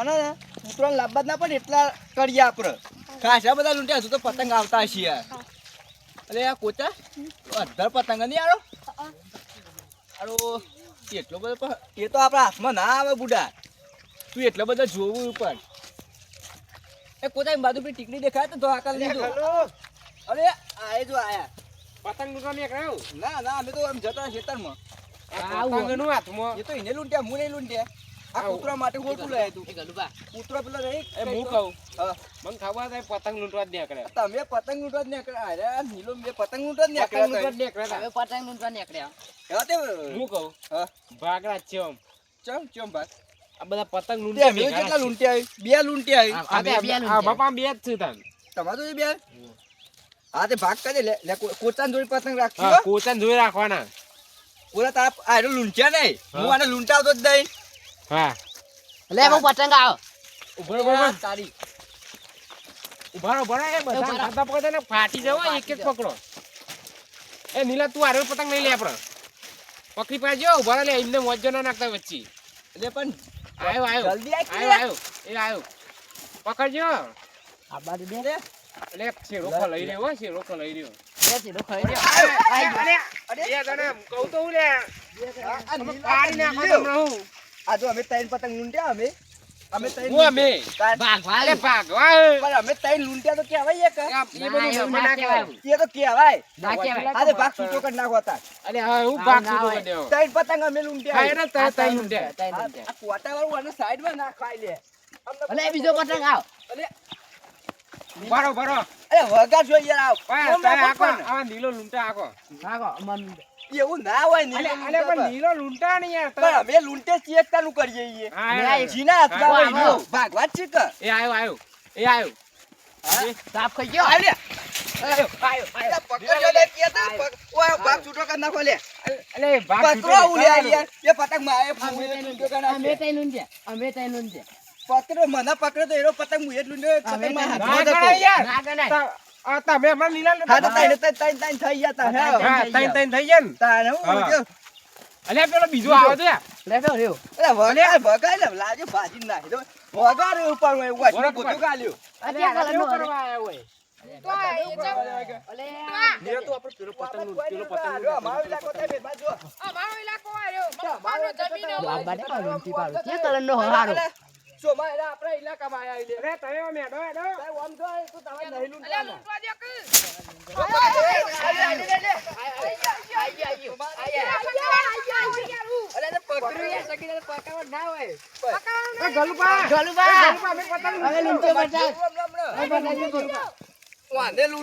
અને કૂતરાને લાંબા ના પણ એટલા કરીએ આપણે. ખાસા બધા લૂંટ્યા હજુ તો પતંગ આવતા હશે યાર. અરે આ કોચા અધર પતંગ નહીં આરો? આરો એટલો બધો એ તો આપણા હાથમાં ના આવે બુડા. તું એટલો બધો જોવું પણ. એ કોચા એમ બાજુ ટીકડી દેખાય તો આકાલ લીધો. અરે આ જો આયા. પતંગ લૂંટવા નીકળ્યો ના ના અમે તો એમ જતા ખેતરમાં. પતંગનું હાથમાં. એ તો એને લૂંટ્યા હું નહીં લૂંટ્યા. આ. કૂતરા માટે ખોટું લાયા તું. કૂતરો પેલો રહી એ હું કહું. મને ખબર છે પતંગ લૂંટવા જ નીકળ્યા. તમે પતંગ લૂંટવા જ નીકળ્યા? અરે નીલો મેં પતંગ લૂંટવા જ પતંગ લૂંટવા નીકળ્યા જ નીકળ્યા હવે પતંગ લૂંટવા નીકળ્યા. હતા. તે હું કહું. હા. ભાગડા ચમ ચમ ચમ ભાગ. આ બધા પતંગ તે લૂંટવા કેટલા લૂંટ્યા? બે લૂંટ્યા. આ બે બે આ બાપા બે જ છે તાન. તમારે એ બે? હા તે ભાગ કરી લે. કોચાની પતંગ રાખજો. હા કોચન જોઈ રાખવાના. પૂરા તારા આ લૂંટ્યા નહીં. હું. આને લૂંટાવતો જ નહીં. હા. લે હું. પતંગ આવ. ઊભો ઊભો. તારી. ઊભા રહો, ઊભા રહો. એ બધા. ખાતા પકડે ને ફાટી જવો એક એક પકડો. એ નીલા તું આરે પતંગ નહીં લે આપણે પકડી પાડજો ઊભા લે એમને મોજો ના નાખતા વચ્ચે. એટલે પણ આવ્યો આવ્યો જલ્દી આવ્યો આવ્યો એ આવ્યો પકડજો. આ બાજુ બે લે. એટલે શેરોખો લઈ રહ્યો હો, શેરોખો લઈ રહ્યો. અરે, અરે, બે જણા કહું તો હું લે. પાડી નાખો. તમને હું. આ જો અમે ત્રણ પતંગ લૂંટ્યા અમે. અમે ત્રણ અમે? ભાગવા અરે ભાગવા પણ અમે ત્રણ લૂંટ્યા તો કહેવાય એક. એ બધું ના ના કહેવાય. કહેવાય. એ તો કહેવાય. ના કહેવાય. આજે ભાગ છૂટો કરી નાખો તાર. અરે હવે હું ભાગ છૂટો કરી દેવો. ત્રણ પતંગ અમે લૂંટ્યા. ને ત્રણ આ આને સાઈડમાં ના ખાઈ લે અલે બીજો પતંગ આવ. અલે. ભરો. અરે વગર જો યાર આવ. પણ નાખો આવા નીલો લૂંટા. એવું ના હોય ને અલે, અલે, પણ નીલો લૂંટા નહીં યાર. પણ અમે લૂંટે છીએ કરીએ છીએ આવ્યો. જીના હાથમાં હોય ભાગવા જ છે કે? એ આવ્યો, આવ્યો. એ આવ્યો. સાફ ખાઈ ગયો. ભાગ પકડો મને પકડો તો એનો પતંગ હું જ મારા તો જ ના. ના. તા- આ તમે હમણાં નીલા લૂંટા હા તો તઈને તઈને તઈને થઈ ગયા તા હે તઈ- તઈ થઈ ગયા ને. તાને હું હા. બોલજો. અલે, પેલો બીજો આવે છે. લે ફેર રહ્યો. અરે વગાડ વગાડ લે લાજો ભાજી નાખી દો વગાડ એ ઉપર હું એવું બરાબર. બધું ગાલ્યું આ અલે, ક્યાં આ કલરનો કેવું કરવા આયા હોય? અલે નીલો તો આપણે પેલો પતંગ લૂંટ- પેલો પતંગ હાલો, અમારો ઇલાકો થાય બે બાજુ. આ બાજુ પાડો, ઊંચી પાડો. ક્યાં કલરનો હારો? સોમાં એલા આપણા ઇલાકામાં આયા એટલે. અરે, તમે આમ હેડો, હેડો. સાહેબ, આમ જો, એ તો નહીં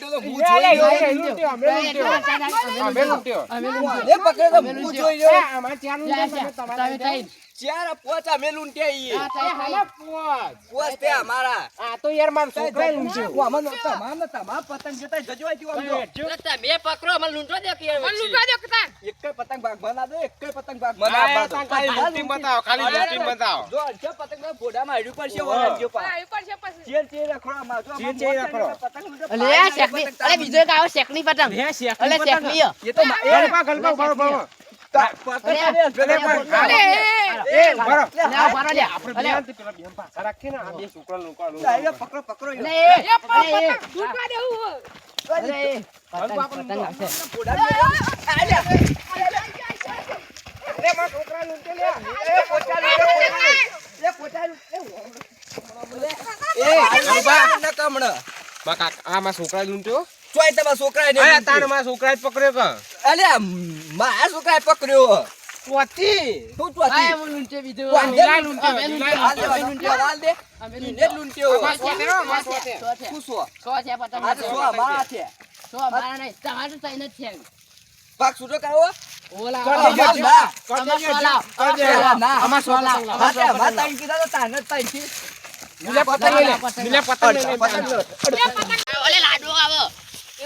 તો હું એ, અલે, જોઈ એ, ગયો. એ, લૂંટ્યો, અમે લૂંટ્યો. અમે લૂંટ્યો. અમે લૂંટ્યો. વાંધે પકડ્યો ચાર જા, જા. પોચ જાઓ. એ, તઈ હાલા પોચ. પોચ તે અમારા. આ તો યાર મારો છોકરો લૂંટ્યો. નહોતો, આમાં નહોતો. આમાં પતંગ જોતા જજો અહીંથી આમ જો. તમે પકડો મને લૂંટવા દો કે એકેય પતંગ ભાગમાં ના દો, એકેય પતંગ ભાગમાં ના આ આપવા દો. ખાલી લૂંટીને બતાવો, ખાલી લૂંટી બતાવો. જો અડધો પતંગના ભોડામાં હડ્યું પડશે, ઓહો. જો પા. ચેર ચેર રખડો આમાં. જો ચેર ચેર રખડો. પતંગ લૂંટો, અલે દે શેકની પતંગ અલે બીજો એક આવો શેકની પતંગ હે, શેકની પતંગ. એ તો મા- એ ગલુબા, ગલુબા, છોકરા જ પકડ્યો કે? અલ્યા, મારા છોકરાએ પકડ્યો? પોતી. તું આ ચોથી લૂંટે બીજું. સોતે હો, અમારા સોતે. સો છે શું સો? સો છે પતંગ સો અમારા છે. સો મારા નહીં. તમારે તઈને છે. ભાગ છૂટો કાઢવો? ઓલા. અમાર સોલા. અમાર ના. અમાર સોલા. હા, તે અમારે ત્રણ કીધા તો તાને થી. નીલે પતંગ લઈ લે. પતંગ. પતંગ. ઓલે લાડુ આવો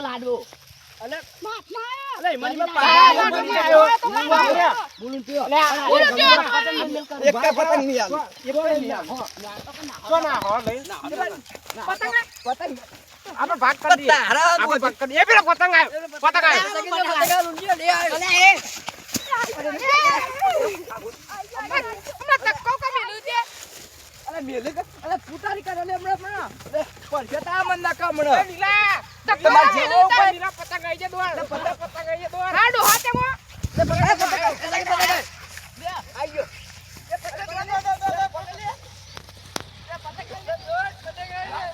લાડવો આપણે. પતંગ આવ્યો. પતંગ આવ્યો. પતંગ આવી જાય પતંગ પતંગ આવી જાય દોડ. લે પકડ, પકડ, પકડ, પકડ, પકડ. લે, આઈ ગયો. લે, પકડ, પકડ, પકડ, પકડ, પકડ, લે. લે, પતંગ લઈ લે, દોડ, પતંગ લઈ લે.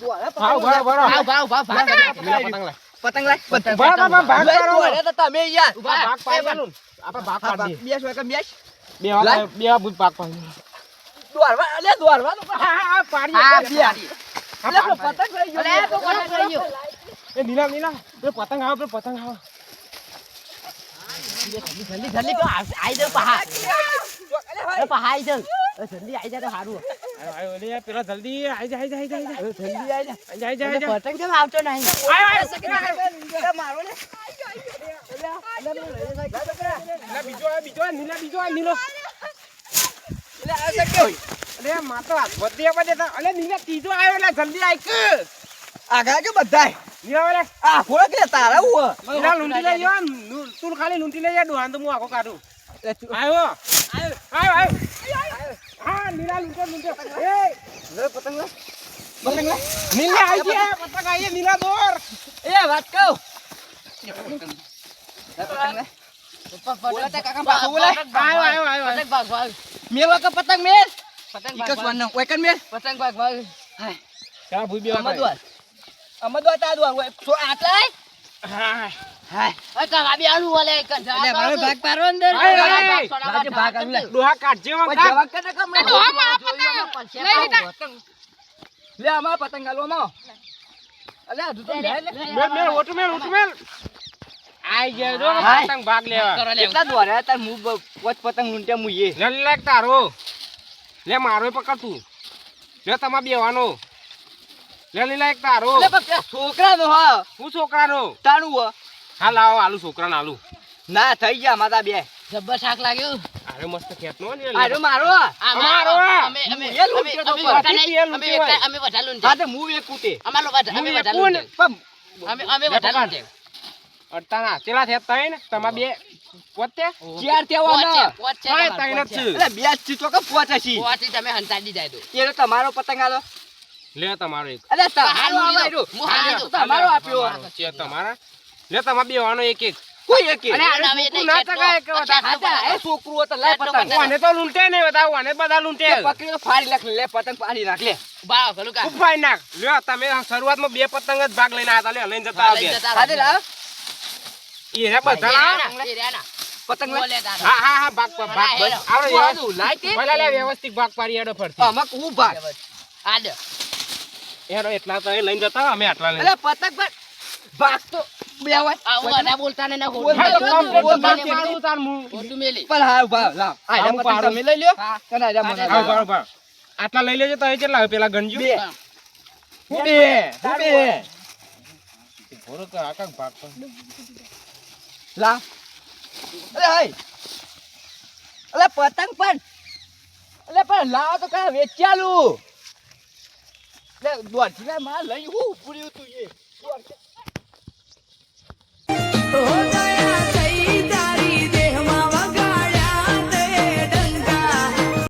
દોડ, હે, પતંગ ભાવ, ભાવ, ભાવ. ભાવ ભાવ ભાગ પતંગ લાય. પતંગ લાય, પતંગ. ભાગ લઈ કરો. તમે યાર. ભાગ ભાગ પાડવાનું. આપણે ભાગ પાડી. બેસ, વેકમ, બેસ. બે લાય. બે ભૂત ભાગ પાડી. દોડવા, અલે, દોડવાનું પણ. હા, હા, પાડીએ, હા, પાડીએ. બે. અલે, પતંગ લઈ ગયો. અલે તો કોણ કરી ગયો એ લીલા, લીલા. પેલો પતંગ આવે, પતંગ આવે. જલ્દી જલ્દી તો આઈ જાવ પહા એ પહા આઈ જાવ એ જલ્દી આઈ જાય તો સારું પેલા જલ્દી આઈ જા, આઈ જા, આઈ જા. જલ્દી આઈ જા. આઈ જા, આઈ જા. પતંગ કેમ આવતો નહીં આયો, આયો. મારો તું ખાલી લૂંટી લઈ જા. અલે, તું- આયો. લીલા લૂંટો, લૂંટો. એ, લે, પતંગ લે. પતંગ લે. લીલા આઈ ગયા, પતંગ આઈ ગયા, દોર. એ વાત કહું. પતંગ લે. બોલા તા કાકા પાછો બોલાય. આયો, આયો, આયો, આયો. પતંગ ભાગ ભાગ મેલ પતંગ મેલ. પતંગ ઈકસ ભાગ ભાગ વાનું. ઓય લે. તાર. લે લે તારો. લે મારો પકડ તું. લે તમા બેવાનો. લે લીલા એક તારો. છોકરા નો હા. હું છોકરાનો? તારું હો. આવો આલુ છોકરાને આલુ ના થઈ ગયા માતા બે જબ્બર શાક લાગ્યું અરે મસ્ત ખેતનો ને અરે મારો આ મારો અમે અમે એ લૂંટ્યો તો અમે અમે લૂંટ્યો વટા- હા તો મું એક કૂટે અમારો વટા- અમે હું ને. લૂંટ્યા. પણ અમે અમે લે વટા પકડ. લૂંટ્યા. અડતાના ચેલા થયા તૈન તમા બે પોતે ચાર તેવાના. છે, છે તૈન જ છે. એટલે બે જ ચીતો કે પોતે હશી. પોતે થી તમે હંતાડી જાય તો. એ તમારો પતંગ આલો લે તમારો એક અરે તમારો. હું તમારો આપ્યો છે તમારા લે તમા બેવાનો એક એક. કોઈ એક ના ચગાય કે એ છોકરું તો લે પતંગ. પતંગ. તો લૂંટે નહીં બધા ઓને બધા લૂંટે. પકડી તો ફાડી નાખ લે પતંગ ફાડી નાખ લે. ઊભા રહો, ગલું કા. ખૂબ નાખ. લ્યો તમે શરૂઆતમાં બે પતંગ જ ભાગ લઈને આતા લે લઈને જતા લઈ આવ્યા જતા હાજે રહો. લાવ એ રે બધા એ. ના. પતંગ લે હા હા હા ભાગ ભાગ. આવડે લાય તે. ભલે લે વ્યવસ્થિત ભાગ પાડી આડો ફરતી. આમાં હું ભાગ? હાલ. એરો એટલા તો એ લઈને જતા અમે આટલા લઈને. અલે પતંગ ભાગ તો બે બોલતા ને તાર મું. પણ હા ઊભા આ તમે લઈ લ્યો. આ આટલા લઈ લેજો તો એ કેટલા પેલા ગણજો. બે. બે બે. ભોરો તો આકાક ભાગ પર. લાવ હાય અલે પતંગ પણ. અલે પણ લાવ તો કા વેચ્યાલું. લે દોઢી ના માર લઈ હું પૂર્યું તું એ.